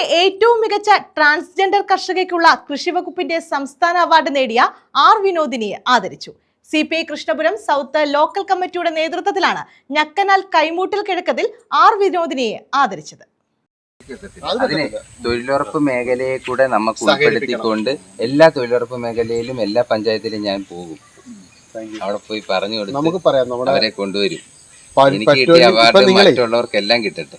കേരളത്തിലെ ഏറ്റവും മികച്ച ട്രാൻസ്ജെൻഡർ കർഷകയ്ക്കുള്ള കൃഷി വകുപ്പിന്റെ സംസ്ഥാന അവാർഡ് നേടിയ ആർ വിനോദിനിയെ ആദരിച്ചു. C P I Krishnapuram south local കമ്മിറ്റിയുടെ നേതൃത്വത്തിലാണ് ഞക്കനാൽ കൈമൂട്ടിൽ കിഴക്കതിൽ ആർ വിനോദിനിയെ ആദരിച്ചത്. അതിനെ തൊഴിലുറപ്പ് മേഖലയെ കൂടെ നമുക്ക് ഉൾപ്പെടുത്തിക്കൊണ്ട് എല്ലാ തൊഴിലുറപ്പ് മേഖലയിലും എല്ലാ പഞ്ചായത്തിലും ഞാൻ പോകും. അവിടെ പോയി പറഞ്ഞു കൊടുക്കും നമുക്ക് പറയാം അവരെ കൊണ്ടുവരും. എനിക്ക് കിട്ടിയ അവാർഡ് മറ്റുള്ളവർക്കെല്ലാം കിട്ടട്ടെ.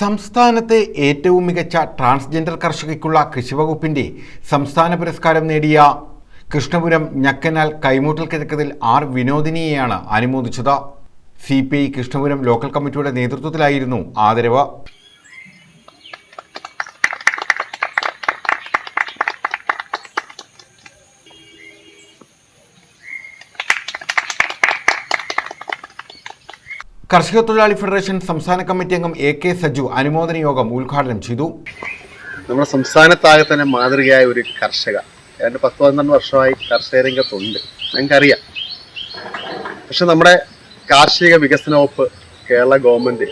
സംസ്ഥാനത്തെ ഏറ്റവും മികച്ച ട്രാൻസ്ജെൻഡർ കർഷകയ്ക്കുള്ള കൃഷിവകുപ്പിന്റെ സംസ്ഥാന പുരസ്കാരം നേടിയ കൃഷ്ണപുരം ഞക്കനാൽ കൈമൂട്ടൽ കിഴക്കതിൽ ആർ വിനോദിനിയെയാണ് അനുമോദിച്ചത്. C P I Krishnapuram local കമ്മിറ്റിയുടെ നേതൃത്വത്തിലായിരുന്നു ആദരവ്. കർഷക തൊഴിലാളി ഫെഡറേഷൻ സംസ്ഥാന കമ്മിറ്റി അംഗം എ കെ സജു അനുമോദന യോഗം ഉദ്ഘാടനം ചെയ്തു. നമ്മുടെ സംസ്ഥാനത്താകെ തന്നെ മാതൃകയായ ഒരു കർഷക. ഏതാണ്ട് പത്ത് പന്ത്രണ്ട് വർഷമായി കർഷക രംഗത്തുണ്ട്. ഞങ്ങൾക്കറിയാം പക്ഷെ നമ്മുടെ കാർഷിക വികസന വകുപ്പ് കേരള ഗവൺമെന്റ്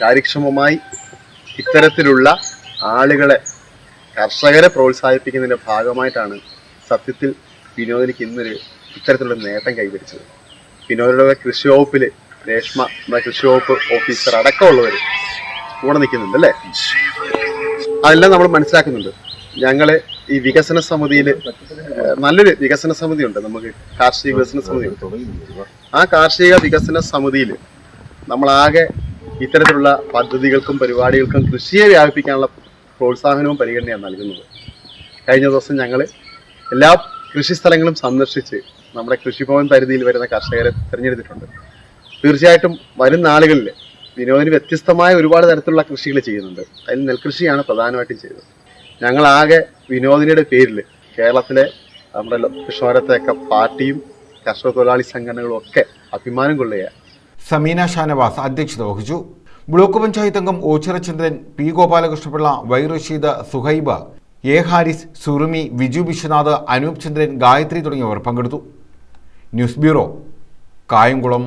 കാര്യക്ഷമമായി ഇത്തരത്തിലുള്ള ആളുകളെ കർഷകരെ പ്രോത്സാഹിപ്പിക്കുന്നതിന്റെ ഭാഗമായിട്ടാണ് സത്യത്തിൽ വിനോദിനിക്ക് ഇന്നൊരു ഇത്തരത്തിലുള്ള നേട്ടം കൈവരിച്ചത്. വിനോദിയുടെ കൃഷി വകുപ്പിൽ രേഷ്മ നമ്മുടെ കൃഷി വകുപ്പ് ഓഫീസർ അടക്കമുള്ളവർ കൂടെ നിൽക്കുന്നുണ്ട് അല്ലേ? അതെല്ലാം നമ്മൾ മനസ്സിലാക്കുന്നുണ്ട്. ഞങ്ങൾ ഈ വികസന സമിതിയിൽ നല്ലൊരു വികസന സമിതി ഉണ്ട് നമുക്ക് കാർഷിക വികസന സമിതി. ആ കാർഷിക വികസന സമിതിയിൽ നമ്മളാകെ ഇത്തരത്തിലുള്ള പദ്ധതികൾക്കും പരിപാടികൾക്കും കൃഷിയെ വ്യാപിപ്പിക്കാനുള്ള പ്രോത്സാഹനവും പരിഗണനയാണ് നൽകുന്നത്. കഴിഞ്ഞ ദിവസം ഞങ്ങൾ എല്ലാ കൃഷി സ്ഥലങ്ങളും സന്ദർശിച്ച് നമ്മുടെ കൃഷിഭവൻ പരിധിയിൽ വരുന്ന കർഷകരെ തിരഞ്ഞെടുത്തിട്ടുണ്ട്. തീർച്ചയായിട്ടും വരും നാളുകളിൽ വിനോദിന് വ്യത്യസ്തമായ ഒരുപാട് തരത്തിലുള്ള കൃഷികൾ ചെയ്യുന്നുണ്ട്. അതിൽ നെൽകൃഷിയാണ് പ്രധാനമായിട്ടും ചെയ്തത് ഞങ്ങളാകെ വിനോദിനിയുടെ പേരിൽ കേരളത്തിലെ നമ്മുടെ കൃഷ്ണോരത്തെയൊക്കെ പാർട്ടിയും കർഷക തൊഴിലാളി സംഘടനകളും ഒക്കെ അഭിമാനം കൊള്ളുകയാണ്. സമീന ഷാനവാസ് അധ്യക്ഷത വഹിച്ചു. ബ്ലോക്ക് പഞ്ചായത്ത് അംഗം Ochirachandran P Gopalakrishnapillai Y Rasheed Suhaib A Haris Surumi Viju Vishwanath Anoop Chandran Gayathri തുടങ്ങിയവർ പങ്കെടുത്തു. News bureau Kayamkulam.